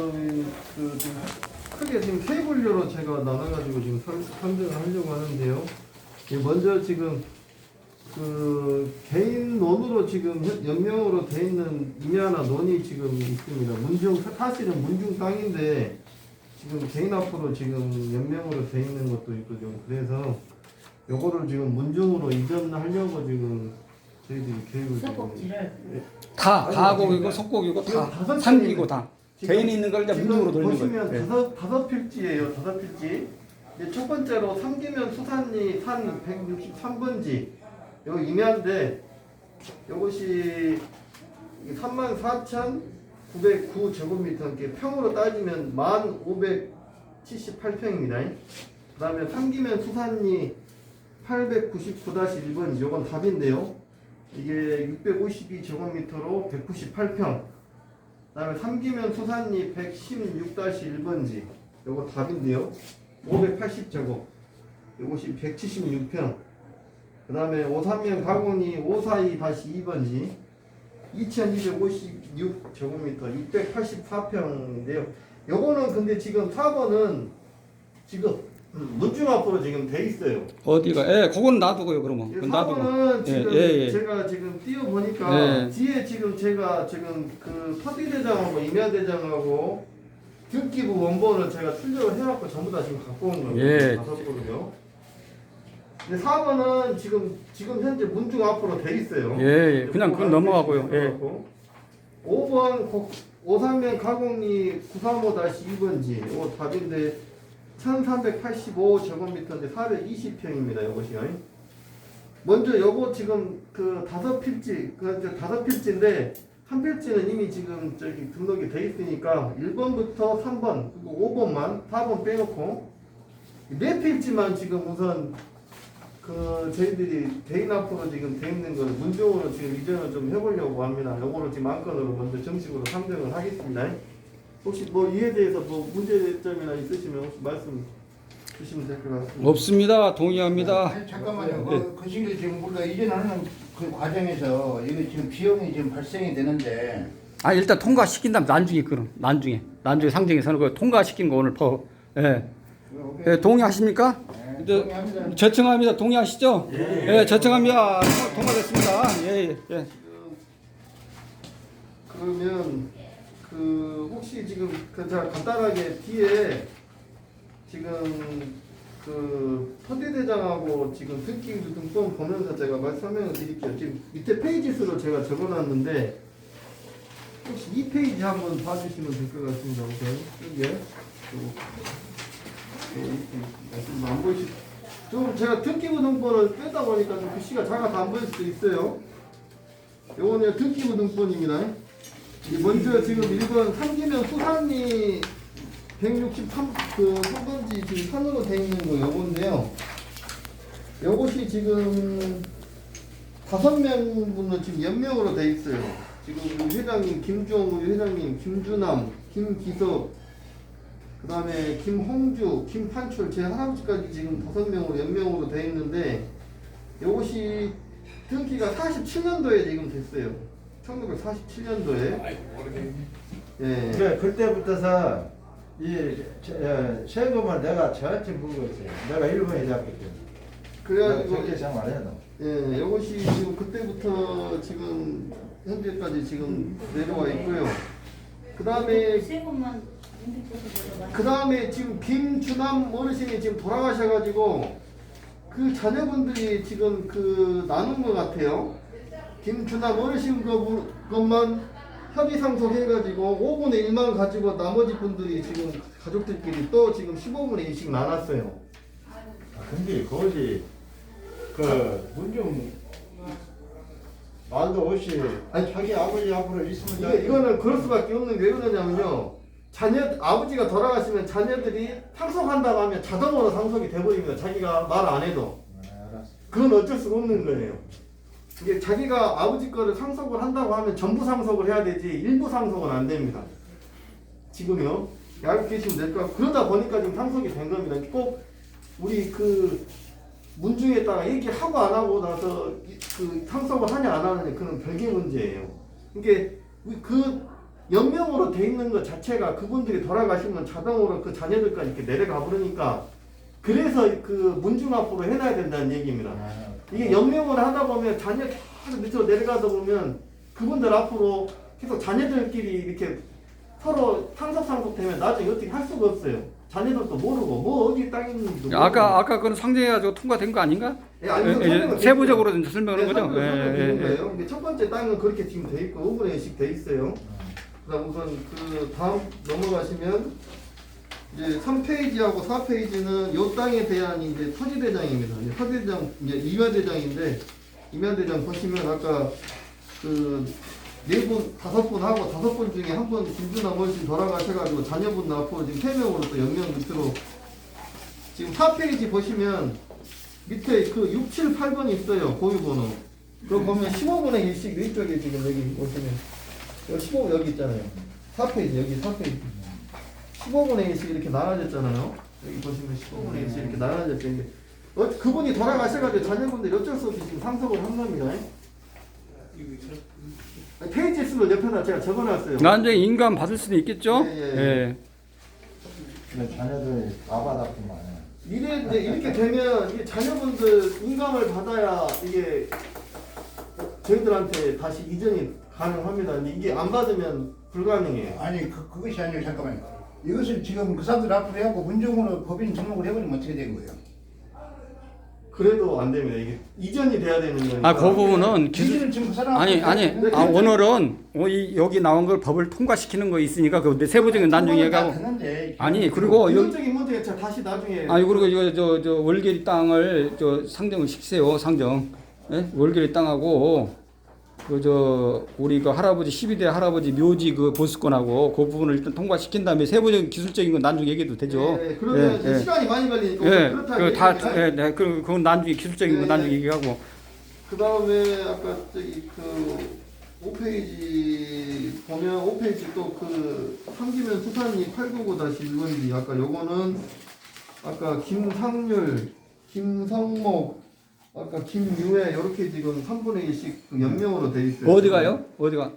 지금 그 지금 크게 지금 세 분류로 제가 나눠가지고 지금 설- 설명을 하려고 하는데요. 예, 먼저 지금 그 개인 논으로 지금 현- 연명으로 돼 있는 임야나 논이 지금 있습니다. 문중 사실은 문중 땅인데 지금 개인 앞으로 지금 연명으로 돼 있는 것도 있고 좀 그래서 요거를 지금 문중으로 이전하려고 지금 저희들이 계획을 지금 다 지금 속곡이고 지금 다 산기고 층이네. 다 개인이 있는 걸 이제 지금 문중으로 돌리는 보시면 거예요. 예. 다섯 다섯 필지예요. 다섯 필지. 이제 첫 번째로 삼기면 수산리 산 163번지 요 임야인데 요것이 34,909 제곱미터 이렇게 평으로 따지면 1,578평입니다. 그다음에 삼기면 수산리 899-1번지 요건 답인데요. 이게 652 제곱미터로 198평. 그다음에 삼기면 수산리 116-1번지 요거 답인데요. 580제곱. 요것이 176평. 그다음에 오삼면 가공이 542-2번지 2256제곱미터 684평인데요. 요거는 근데 지금 4번은 지금 문중 앞으로 지금 돼 있어요. 어디가? 예, 그건 놔두고요. 그러면 그건 놔두고. 4번은 지금 예, 예, 예. 제가 지금 띄워 보니까 예. 뒤에 지금 제가 지금 그 터디대장하고 임야 대장하고 등기부 원본을 제가 출력을 해갖고 전부 다 지금 갖고 온 거예요. 예. 다섯 거든요. 근데 4번은 지금 지금 현재 문중 앞으로 돼 있어요. 예, 예. 그냥 그건 넘어가고요. 예. 5번 오삼면 가공리 935-2번지 이거 답인데 1385 제곱미터인데 420평입니다. 이것이요. 먼저 요거 지금 그 다섯 필지 그 다섯 필지인데 한 필지는 이미 지금 저기 등록이 돼 있으니까 1번부터 3번 그리고 5번만 4번 빼놓고 네 필지만 지금 우선 그 저희들이 개인 앞으로 지금 돼 있는 걸 문종으로 지금 이전을 좀 해보려고 합니다. 요거를 지금 안건으로 먼저 정식으로 상정을 하겠습니다. 혹시 뭐 이에 대해서 뭐 문제점이나 있으시면 혹시 말씀 주시면 될 것 같습니다. 없습니다. 동의합니다. 아니, 잠깐만요. 예. 그, 그 시기를 지금 우리가 이전하는 그 과정에서 이게 지금 비용이 지금 발생이 되는데 아 일단 통과시킨 다음 나중에 그럼 나중에 나중에 상정해서는 그 통과시킨 거 오늘 퍼. 예. 예, 동의하십니까? 네, 이제 동의합니다. 제청합니다. 동의하시죠? 예, 제청합니다. 통과- 통과됐습니다. 예, 예, 예. 그러면 그 혹시 지금 그 제가 간단하게 뒤에 지금 그 터디대장하고 지금 등기부 등본 보면서 제가 말 설명을 드릴게요. 지금 밑에 페이지 수로 제가 적어놨는데 혹시 이 페이지 한번 봐주시면 될 것 같습니다. 우선 이게 요- 요- 이 페이지. 지금 안 보이시? 좀 제가 등기부 등본을 빼다 보니까 좀 글씨가 작아서 안 보일 수도 있어요. 요거는 등기부 등본입니다. 먼저 지금 1번 삼기면 수산리 163, 그, 3번지 지금 산으로 돼 있는 거 요건데요. 요것이 지금 다섯 명 분은 지금 연명으로 돼 있어요. 지금 우리 회장님, 우리 회장님, 김주남, 김기석, 그 다음에 김홍주, 김판출, 제 할아버지까지 지금 다섯 명으로 연명으로 돼 있는데 요것이 등기가 47년도에 지금 됐어요. 1947년도에. 예. 그래 그때부터서 이 저- 어, 세금을 내가 저한테 물었어요. 내가 일본에 잡기 때문에. 그래가지고 그렇게 생각 안 해도. 예, 이것이 지금 그때부터 지금 현재까지 지금 내려와 있고요. 그 다음에 세금만. 그 다음에 지금 김주남 어르신이 지금 돌아가셔가지고 그 자녀분들이 지금 그 나눈 것 같아요. 김주남 어르신 거- 것만 협의 상속 해가지고 5분의 1만 가지고 나머지 분들이 지금 가족들끼리 또 지금 15분의 2씩 나눴어요. 아, 근데 그것이 그 문중 말도 없이 아니, 자기 아버지 앞으로 있으면 이게, 이거는 그럴 수밖에 없는 게 왜 그러냐면요. 자녀 아버지가 돌아가시면 자녀들이 상속한다고 하면 자동으로 상속이 돼버립니다. 자기가 말 안 해도 아, 알았어. 그건 어쩔 수가 없는 거예요. 이게 자기가 아버지 거를 상속을 한다고 하면 전부 상속을 해야 되지 일부 상속은 안 됩니다. 지금요. 알고 계시면 될것 같고 그러다 보니까 지금 상속이 된 겁니다. 꼭 우리 그 문중에다가 얘기하고 안 하고 나서 이- 그 상속을 하냐 안 하느냐 그는 별개 문제예요. 이게 그 연명으로 돼 있는 것 자체가 그분들이 돌아가시면 자동으로 그 자녀들까지 이렇게 내려가 버리니까 그래서 그 문중 앞으로 해놔야 된다는 얘기입니다. 아, 이게 연명을 하다 보면 자녀 계속 밑으로 내려가다 보면 그분들 앞으로 계속 자녀들끼리 이렇게 서로 상속상속 되면 나중에 어떻게 할 수가 없어요. 자녀들도 모르고 뭐 어디 땅 있는지도 모르고. 아까 아까 그건 상정해가지고 통과된 거 아닌가? 예, 아니, 예, 그 예, 세부적으로 돼좀 설명하는 있어요. 거죠. 설명, 예, 예, 예. 거예요. 근데 첫 번째 땅은 그렇게 지금 돼 있고 5분의 1씩 돼 있어요. 그다음 우선 그 다음 넘어가시면 이제 3페이지하고 4페이지는 요 땅에 대한 이제 토지대장입니다. 이제 토지대장 이제 임야대장인데 임야대장 보시면 아까 그 네 분, 다섯 분 하고 다섯 분 중에 한 분 김준하 멀씨 돌아가셔가지고 자녀분 낳고 지금 세 명으로 또 연명 밑으로 지금 4페이지 보시면 밑에 그 6, 7, 8번이 있어요. 고유번호. 그거 보면 15분의 1씩 이쪽에 지금 여기 보시면 여기 15 여기 있잖아요. 4페이지 여기 4페이지. 15분의 1씩 이렇게 나눠졌잖아요. 여기 보시면 15분의 1씩 이렇게 나눠졌죠. 이게 어, 그분이 돌아가셔가지고 자녀분들이 어쩔 수 없이 지금 상속을 한 겁니다. 페이지 수를 옆에다 제가 적어놨어요. 나중에 인감 받을 수도 있겠죠. 예, 예. 예. 근데 자녀들이 다 받았구만. 이래 이제 이렇게 되면 이게 자녀분들 인감을 받아야 이게 저희들한테 다시 이전이 가능합니다. 근데 이게 안 받으면 불가능해요. 아니 그, 그것이 아니고 잠깐만요. 이것을 지금 그 사람들 앞으로 해갖고 문정으로 법인 등록을 해버리면 어떻게 된 거예요? 그래도 안 됩니다. 이게 이전이 돼야 되는 거니까. 아, 그 부분은 기술 기술은 지금 그 사람 아니 아니 아, 오늘은 어, 이, 여기 나온 걸 법을 통과시키는 거 있으니까 그 세부적인 나중에 다 얘기하고 됐는데 아니 그리고 여기 기술적인 문제가 자- 다시 나중에 아니 그리고 이거 저, 저 월계리 땅을 저 상정을 시키세요 상정 예? 월계리 땅하고 그 저 우리 그 할아버지 12대 할아버지 묘지 그 보수권하고 그 부분을 일단 통과시킨 다음에 세부적인 기술적인 건 나중에 얘기해도 되죠. 예, 그러면 예, 예. 시간이 많이 걸리니까 예, 그렇다. 그다 예, 네, 그 그건 나중에 기술적인 건 예, 나중에 예. 얘기하고 그 다음에 아까 저기 그 5페이지 보면 5페이지 또그 삼기면 수산이 899-1번지 아까 요거는 아까 김상률, 김성목, 아까 김유애 이렇게 지금 3분의 1씩 그 연명으로 돼 있어요. 어디 가요? 어디가?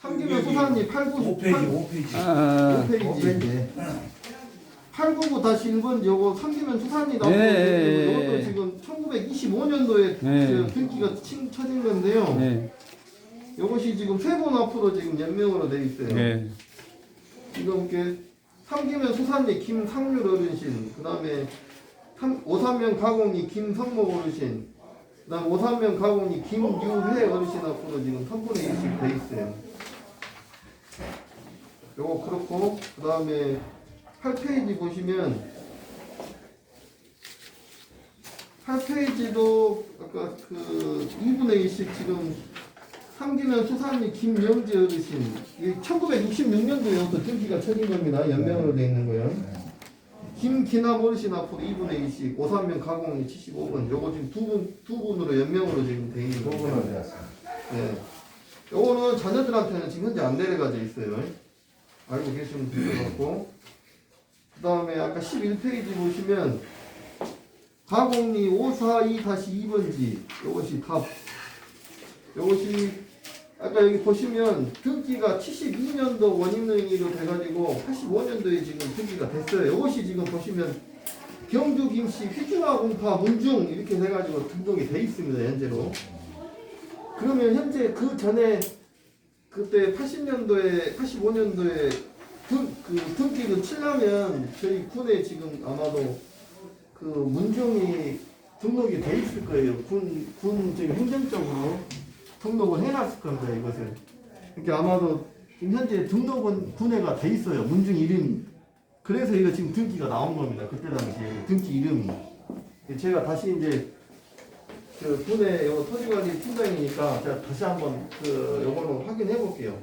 삼기면 수산이 899 5페이지 아, 5페이지 899-1번지 요거 삼기면 수산이 나오고 예, 예, 이것도 예. 지금 1925년도에 예. 등기가 친 쳐진 건데요. 네, 이것이 지금 세 번 앞으로 지금 연명으로 돼 있어요. 네. 지금 이렇게 삼기면 수산리 김상률 어르신, 그 다음에 오삼면 가공리 김성목 어르신, 그 다음 오삼면 가공리 김유회 어르신 앞으로 지금 3분의 1씩 돼 있어요. 요거 그렇고, 그 다음에 8페이지 보시면 8페이지도 아까 그 2분의 1씩 지금 삼기면 수산리 김영재 어르신 이게 1966년도에 등기가 쳐진 겁니다. 연명으로 돼 있는 거요. 김기남 어르신 앞으로 2분의 1씩 오삼면 가공이 75번 요거 지금 두 분 두 분으로 연명으로 지금 돼 있는 부분을 거고요. 내었어. 예. 요거는 자녀들한테는 지금 현재 안 내려가져 있어요. 알고 계시면 될 것 같고 그 다음에 아까 11페이지 보시면 가공리 542-2번지 요것이 답 요것이 아까 여기 보시면 등기가 72년도 원인행위로 돼가지고 85년도에 지금 등기가 됐어요. 이것이 지금 보시면 경주 김씨 휘중화 공파 문중 이렇게 돼가지고 등록이 돼 있습니다. 현재로. 그러면 현재 그 전에 그때 80년도에 85년도에 등, 그 등기를 치려면 저희 군에 지금 아마도 그 문중이 등록이 돼 있을 거예요. 군, 군 지금 행정적으로 등록을 해놨을 겁니다, 이것을. 그러니까 아마도 현재 등록은 군에가 돼 있어요, 문중 이름이. 그래서 이거 지금 등기가 나온 겁니다, 그때 당시에. 등기 이름이. 제가 다시 이제 그 군의 요 토지관리 팀장이니까 제가 다시 한번 그 요거를 확인해 볼게요.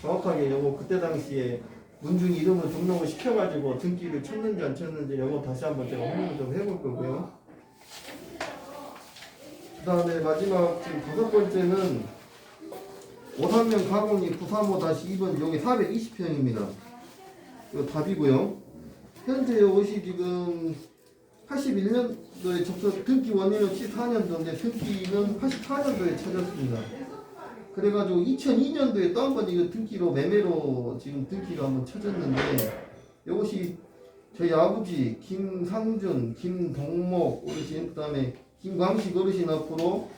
정확하게 요거 그때 당시에 문중 이름을 등록을 시켜가지고 등기를 쳤는지 안 쳤는지 요거 다시 한번 제가 확인을 좀 해볼 거고요. 그 다음에 마지막 지금 다섯 번째는 오삼면 가공이 935-2번 여기 420평입니다. 이거 답이고요. 현재 이것이 지금 81년도에 접수 등기 원인은 14년도인데 등기는 84년도에 찾았습니다. 그래가지고 2002년도에 또 한 번 이거 등기로 매매로 지금 등기가 한번 쳐졌는데 이것이 저희 아버지 김상준, 김동목 어르신 그다음에 김광식 어르신 앞으로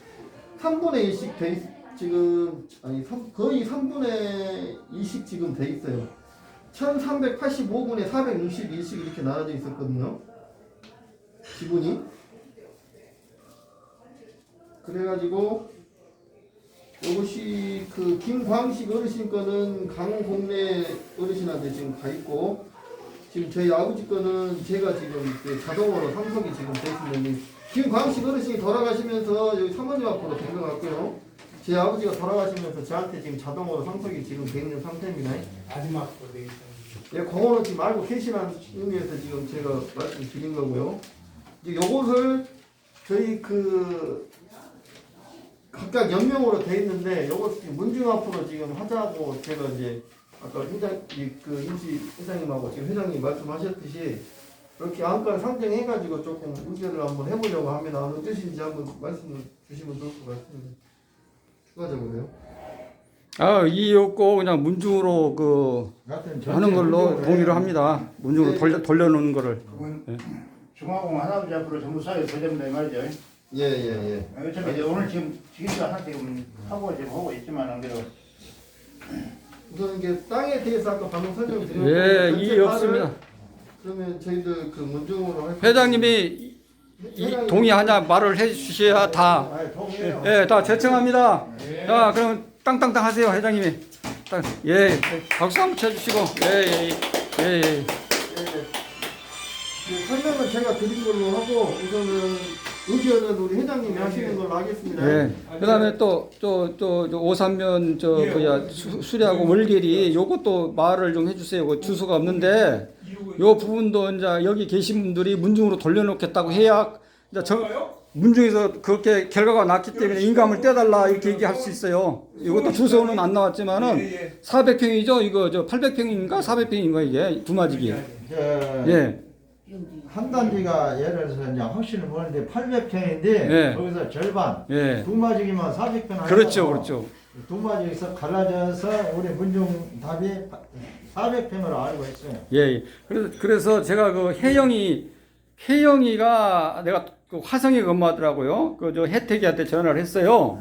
3분의 1씩 돼 있, 지금 아니 삼- 거의 3분의 2씩 지금 돼 있어요. 1385분에 461씩 이렇게 나눠져 있었거든요. 지분이 그래가지고 이것이 그 김광식 어르신 거는 강공래 어르신한테 지금 가 있고 지금 저희 아버지 거는 제가 지금 그 자동으로 상속이 지금 돼 있는 데 김광식 어르신이 돌아가시면서 여기 사모님 앞으로 된 것 같고요. 제 아버지가 돌아가시면서 저한테 지금 자동으로 상속이 지금 돼 있는 상태입니다. 마지막으로 돼 있어요. 예, 공원은 지금 알고 계시라는 의미에서 지금 제가 말씀드린 거고요. 이제 요것을 저희 그 각각 연명으로 돼 있는데 요것 지금 문중 앞으로 지금 하자고 제가 이제 아까 회장 이그 임시 회장님하고 지금 회장님 말씀하셨듯이 이렇게 안건 상정해가지고 조금 의결을 한번 해보려고 합니다. 어느 뜻인지 한번 말씀을 주시면 좋을 것 같습니다. 추가적으로요. 아 이의 없고 그냥 문중으로 그 하는 걸로 동의를 합니다. 문중으로 네. 돌려 돌려놓는 거를. 그건 예. 중화공 할아버지 앞으로 도전다 이 말이죠. 예 예 예. 어차피 이제 오늘 지금 지금도 한테 하고 지금 하고 있지만 그래도 우선 이게 땅에 대해서 아까 방금 설명드렸고 예 이의 없습니다. 그러면 저희들 그 문중으로 할 회장님이 이- 이 동의하냐 말을 해 주셔야 다. 아니 동의해요. 예, 다 제청합니다. 자, 그럼 땅땅땅 하세요, 회장님이. 땅, 예, 박수 한번 쳐주시고, 예, 예, 예, 예. 예, 그 설명은 제가 드린 걸로 하고 우선은 의견은 우리 회장님이 하시는 걸로 하겠습니다. 예. 그 다음에 또, 또, 또, 저 오삼면, 저, 뭐야, 수, 수리하고 월계리, 요것도 말을 좀 해주세요. 그 주소가 없는데, 요 부분도 이제 여기 계신 분들이 문중으로 돌려놓겠다고 해야, 이제 저, 문중에서 그렇게 결과가 났기 때문에 인감을 떼달라 이렇게 얘기할 수 있어요. 이것도 주소는 안 나왔지만은, 예, 예. 400평이죠? 이거, 저 800평인가? 400평인가, 이게? 두마지기. 저, 예. 한 단지가 예를 들어서 이제 확신을 보는데 800평인데 예. 거기서 절반 예. 두마지기만 400평 그렇죠, 그렇죠. 두마지기에서 갈라져서 우리 문중 답이 400평으로 알고 있어요. 예, 예. 그래서, 그래서 제가 그 혜영이, 혜영이가 내가 그 화성에 근무하더라고요. 그 저 혜택이한테 전화를 했어요.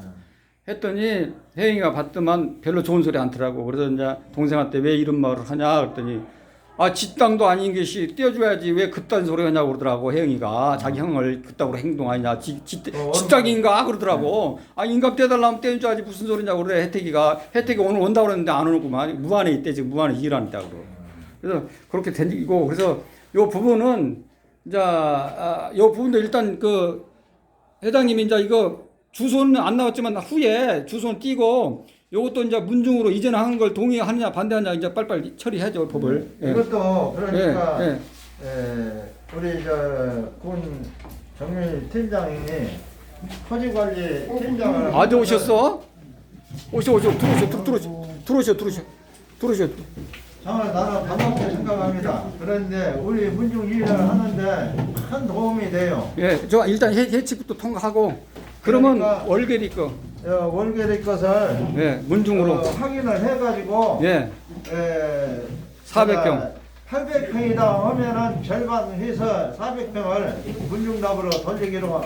했더니 혜영이가 봤더만 별로 좋은 소리 않더라고. 그래서 이제 동생한테 왜 이런 말을 하냐 그랬더니 아, 지 땅도 아닌 것이 떼어줘야지 왜 그딴 소리 하냐고 그러더라고, 혜영이가. 자기 형을 그따구로 행동하냐. 지, 지, 어, 지 땅인가? 그러더라고. 아, 인감 떼달라면 떼줘야지 무슨 소리냐고 그래, 혜택이가. 혜택이 오늘 온다고 그랬는데 안 오는구만. 무안에 있대, 지금 무안에 일한다고. 그래서 그렇게 된이고 그래서 요 부분은 이제 아, 요 부분도 일단 그 회장님이 이제 이거 주소는 안 나왔지만 후에 주소는 띄고 요것도 이제 문중으로 이전하는 걸 동의하느냐 반대하느냐 이제 빨리빨리 처리해야죠 법을. 예. 이것도 그러니까 예, 예. 에, 우리 저군 정밀 팀장이 토지관리 팀장을 아들 오셨어? 오셔 오셔 들어오셔 들어- 들어오셔 들어오셔 들어오셔 들어오셔. 정말 나는 반갑게 생각합니다. 그런데 우리 문중 일을 하는데 큰 도움이 돼요. 예, 저 일단 해, 해치부터 통과하고 그러면 그러니까- 월계리 거, 어, 월계리 것을 예, 문중으로, 어, 확인을 해가지고 예, 에, 400평. 800평이다 하면은 절반 해서 400평을 문중답으로 돌리기로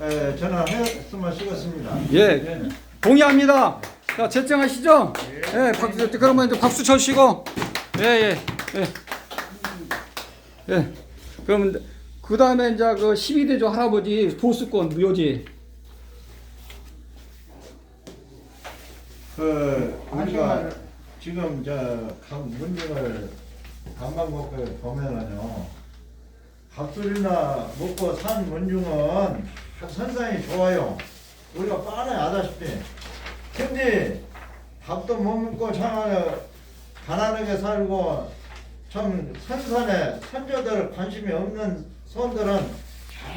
에, 전화했으면 쓰겠습니다. 예, 동의합니다. 자, 채정하시죠? 예, 박수, 그러면 이제 박수 쳐주시고, 예, 예, 예. 예. 그러면, 그 다음에 이제 그 12대조 할아버지 보수권 묘지. 그 우리가 지금 저각 문중을 감방목을 보면은요 밥술이나 먹고 산 문중은 선상이 좋아요. 우리가 뻔히 아다시피 근데 밥도 못 먹고 참 가난하게 살고 참 선산에 선조들 관심이 없는 손들은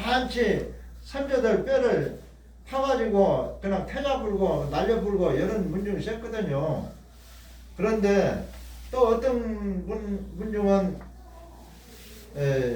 잔치 선조들 뼈를 타가지고 그냥 태자 불고 날려 불고 이런 문중이 셌거든요. 그런데 또 어떤 문, 문중은 에,